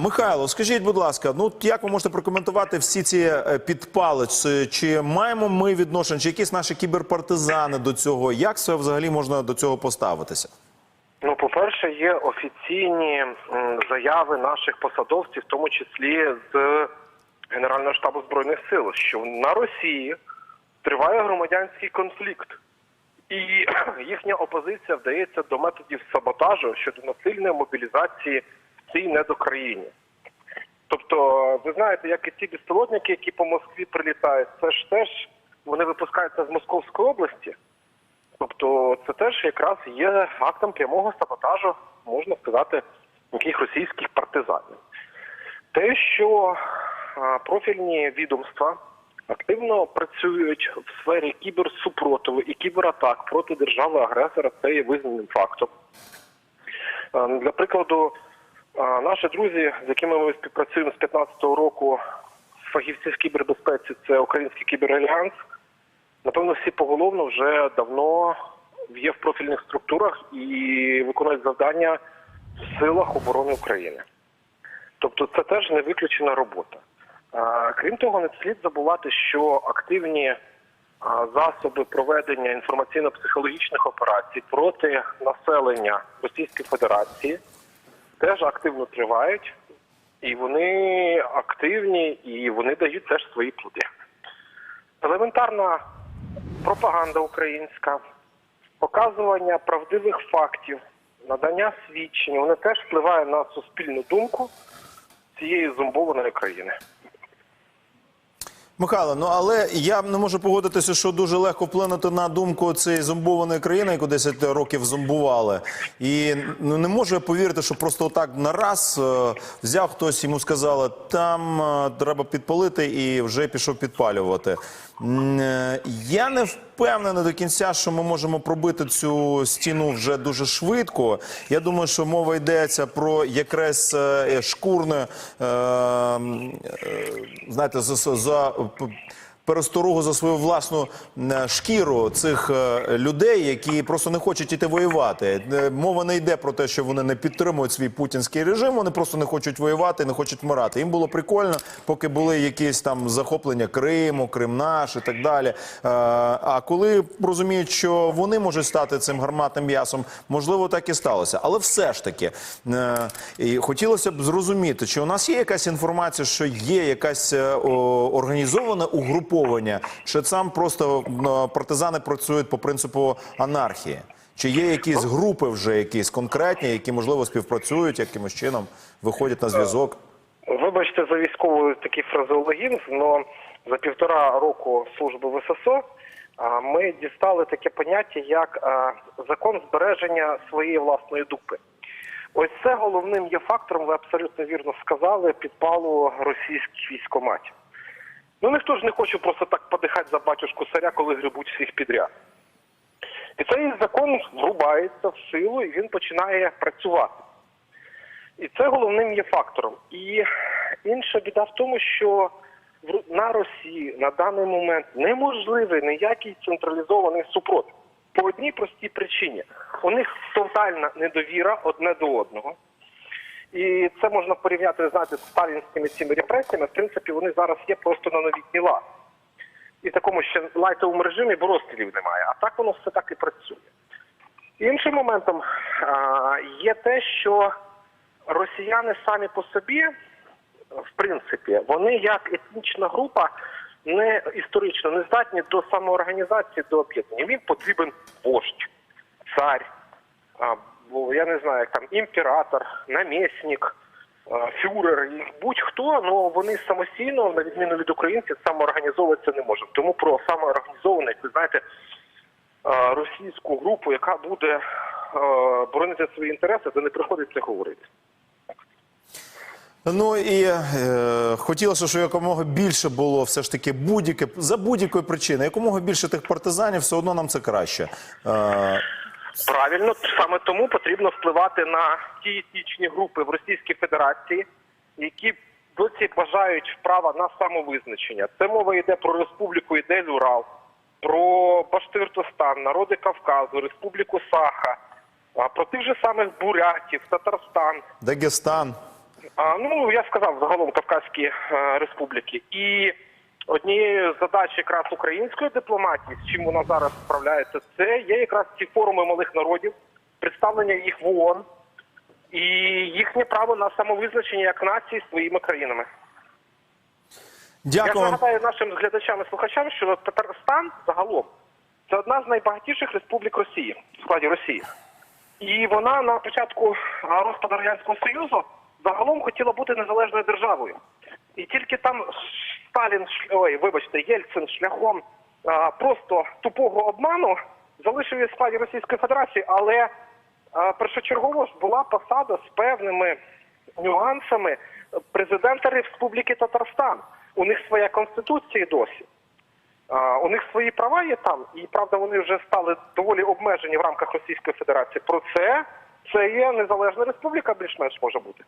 Михайло, скажіть, будь ласка, ну як ви можете прокоментувати всі ці е, підпали? Чи- маємо ми відношення, чи якісь наші кіберпартизани до цього? Як це взагалі можна до цього поставитися? Ну, по-перше, є офіційні заяви наших посадовців, в тому числі з Генерального штабу збройних сил, що на Росії триває громадянський конфлікт, і їхня опозиція вдається до методів саботажу щодо насильної мобілізації цій недокраїні. Тобто, ви знаєте, як і ці безпілотники, які по Москві прилітають, це ж теж вони випускаються з Московської області. Тобто це теж якраз є актом прямого саботажу, можна сказати, яких російських партизанів. Те, що профільні відомства активно працюють в сфері кіберсупротиву і кібератак проти держави-агресора, це є визнаним фактом. Для прикладу, наші друзі, з якими ми співпрацюємо з 2015 року, фахівці в кібербезпеці, це Український кіберальянс, Напевно, всі поголовно вже давно є в профільних структурах і виконують завдання в силах оборони України. Тобто це теж не виключена робота. Крім того, не слід забувати, що активні засоби проведення інформаційно-психологічних операцій проти населення Російської Федерації теж активно тривають, і вони активні, і вони дають теж свої плоди. Елементарна пропаганда українська, показування правдивих фактів, надання свідчень, вони теж впливає на суспільну думку цієї зомбованої країни. Михайло, ну але я не можу погодитися, що дуже легко вплинути на думку цієї зомбованої країни, яку 10 років зомбували. І ну не можу я повірити, що просто так на раз е, взяв хтось, йому сказали, там е, треба підпалити і вже пішов підпалювати. Е, Я не впевнений до кінця, що ми можемо пробити цю стіну вже дуже швидко. Я думаю, що мова йдеться про якраз е, шкурне, е, е, знаєте, за, за- пересторогу за свою власну е, шкіру цих е, людей, які просто не хочуть іти воювати. Е, Мова не йде про те, що вони не підтримують свій путінський режим. Вони просто не хочуть воювати, не хочуть вмирати. Їм було прикольно, поки були якісь там захоплення Криму, Крим наш і так далі. А коли розуміють, що вони можуть стати цим гарматним м'ясом, можливо, так і сталося. Але все ж таки, і хотілося б зрозуміти, чи у нас є якась інформація, що є якась е, о, організоване угруповання, чи там просто е, партизани працюють по принципу анархії? Чи є якісь групи вже якісь конкретні, які можливо співпрацюють якимось чином, виходять на зв'язок? Вибачте за військовий такий фразеологізм, але за півтора року служби в ССО а, ми дістали таке поняття, як закон збереження своєї власної дупи. Ось це головним є фактором, ви абсолютно вірно сказали, підпалу російських військоматів. Ну ніхто ж не хоче просто так подихати за батюшку царя, коли грибуть всіх підряд. І цей закон врубається в силу і він починає працювати. І це головним є фактором. І інша біда в тому, що на Росії на даний момент неможливий ніякий централізований супротив. По одній простій причині. У них тотальна недовіра одне до одного. І це можна порівняти, знаєте, з сталінськими цими репресіями. В принципі, вони зараз є просто на новітній лад. І в такому ще лайтовому режимі, бо розстрілів немає. А так воно все так і працює. Іншим моментом є те, що росіяни самі по собі, в принципі, вони як етнічна група не історично не здатні до самоорганізації, до об'єднання. Їм потрібен вождь, цар, бо я не знаю, як там імператор, намісник, фюрер, і будь-хто, ну вони самостійно, на відміну від українців, самоорганізовуватися не можуть. Тому про самоорганізований, як ви знаєте, е, російську групу, яка буде е, боронити свої інтереси, то не приходиться говорити. Ну і е, хотілося, щоб якомога більше було все ж таки будь-яке за будь-якої причини, якомога більше тих партизанів, все одно нам це краще. Е, Правильно, саме тому потрібно впливати на ті етнічні групи в Російській Федерації, які досі бажають права на самовизначення. Це мова йде про Республіку Ідель Урал, про Баштиртостан, народи Кавказу, Республіку Саха, про тих же самих бурятів, Татарстан. Дагестан. А, ну, я сказав загалом Кавказькі е, республіки. І однією з задач якраз української дипломатії, з чим вона зараз справляється, це є якраз ці форуми малих народів, представлення їх в ООН і їхнє право на самовизначення як нації своїми країнами. Я Дякую. вам. нагадаю нашим глядачам і слухачам, що Татарстан загалом це одна з найбагатіших республік Росії в складі Росії. І вона на початку розпаду радянського союзу загалом хотіла бути незалежною державою. І тільки там Сталін, ой, вибачте, Єльцин шляхом а, просто тупого обману залишив її в складі Російської Федерації, але а, першочергово ж була посада з певними нюансами президента Республіки Татарстан. У них своя конституція досі. У них свої права є там, і правда вони вже стали доволі обмежені в рамках Російської Федерації. Про це це є незалежна республіка, більш-менш може бути.